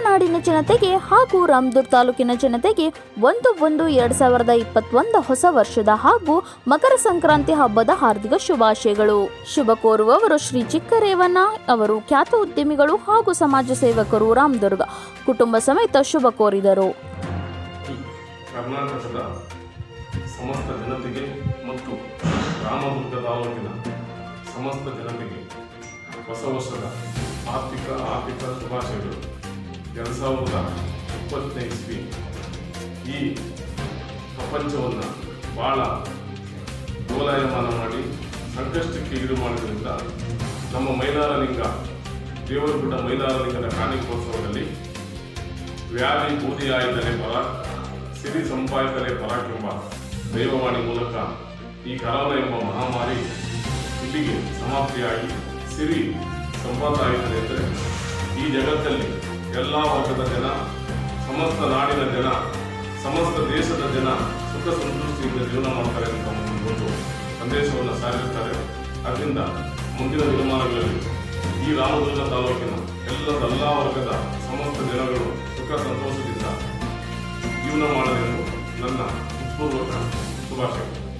ನಾಡಿನ ಜನತೆಗೆ ಹಾಗೂ ರಾಮದುರ್ ತಾಲೂಕಿನ ಜನತೆಗೆ ಒಂದು ಒಂದು ಎರಡು ಸಾವಿರದ ಇಪ್ಪತ್ತೊಂದು ಹೊಸ ವರ್ಷದ ಹಾಗೂ ಮಕರ ಸಂಕ್ರಾಂತಿ ಹಬ್ಬದ ಹಾರ್ದಿಕ ಶುಭಾಶಯಗಳು. ಶುಭ ಕೋರುವವರು ಶ್ರೀ ಚಿಕ್ಕರೇವಣ್ಣ ಅವರು. ಖ್ಯಾತ ಉದ್ಯಮಿಗಳು ಹಾಗೂ ಸಮಾಜ ಸೇವಕರು ರಾಮದುರ್ಗ. ಕುಟುಂಬ ಸಮೇತ ಶುಭ ಕೋರಿದರು. ಸಮಸ್ತ ಸಮಸ್ತ ಜನತೆಗೆ ಹೊಸ ವರ್ಷದ ಆರ್ಥಿಕ ಆರ್ಥಿಕ ಶುಭಾಶಯಗಳು. ಸಾವಿರದ ಇಪ್ಪತ್ತನೇ ಇಸ್ವಿ ಈ ಪ್ರಪಂಚವನ್ನು ಭಾಳ ಡೋಲಾಯಮಾನ ಮಾಡಿ ಸಂಕಷ್ಟಕ್ಕೆ ಈಡು ಮಾಡಿದ್ರಿಂದ ನಮ್ಮ ಮೈಲಾರಲಿಂಗ ದೇವರಗುಡ್ಡ ಮೈಲಾರಲಿಂಗದ ಕಾಣಿಕೋತ್ಸವದಲ್ಲಿ ವ್ಯಾಧಿ ಬೂದಿಯಾಯಿತಲೇ ಪರ ಸಿರಿ ಸಂಪಾದಿತಲೇ ಪರ ಎಂಬ ದೈವವಾಣಿ ಮೂಲಕ ಈ ಕರೋನಾ ಎಂಬ ಮಹಾಮಾರಿ ಇಲ್ಲಿಗೆ ಸಮಾಪ್ತಿಯಾಗಿ ಸಿರಿ ಸಂಪಾದಾಯಿತದೆ ಎಂದರೆ ಈ ಜಗತ್ತಲ್ಲಿ ಎಲ್ಲ ವರ್ಗದ ಜನ, ಸಮಸ್ತ ನಾಡಿನ ಜನ, ಸಮಸ್ತ ದೇಶದ ಜನ ಸುಖ ಸಂತೃಷ್ಟಿಯಿಂದ ಜೀವನ ಮಾಡ್ತಾರೆ ಅಂತ ಒಂದು ಸಂದೇಶವನ್ನು ಸಾರಿರುತ್ತಾರೆ ಅದರಿಂದ ಮುಂದಿನ ದಿನಮಾನಗಳಲ್ಲಿ ಈ ರಾಮದುರ್ಗ ತಾಲೂಕಿನ ಎಲ್ಲ ಎಲ್ಲ ವರ್ಗದ ಸಮಸ್ತ ಜನಗಳು ಸುಖ ಸಂತೋಷದಿಂದ ಜೀವನ ಮಾಡಲೆಂದು ನನ್ನ ಉತ್ಪೂರ್ವಕ ಶುಭಾಶಯಗಳು.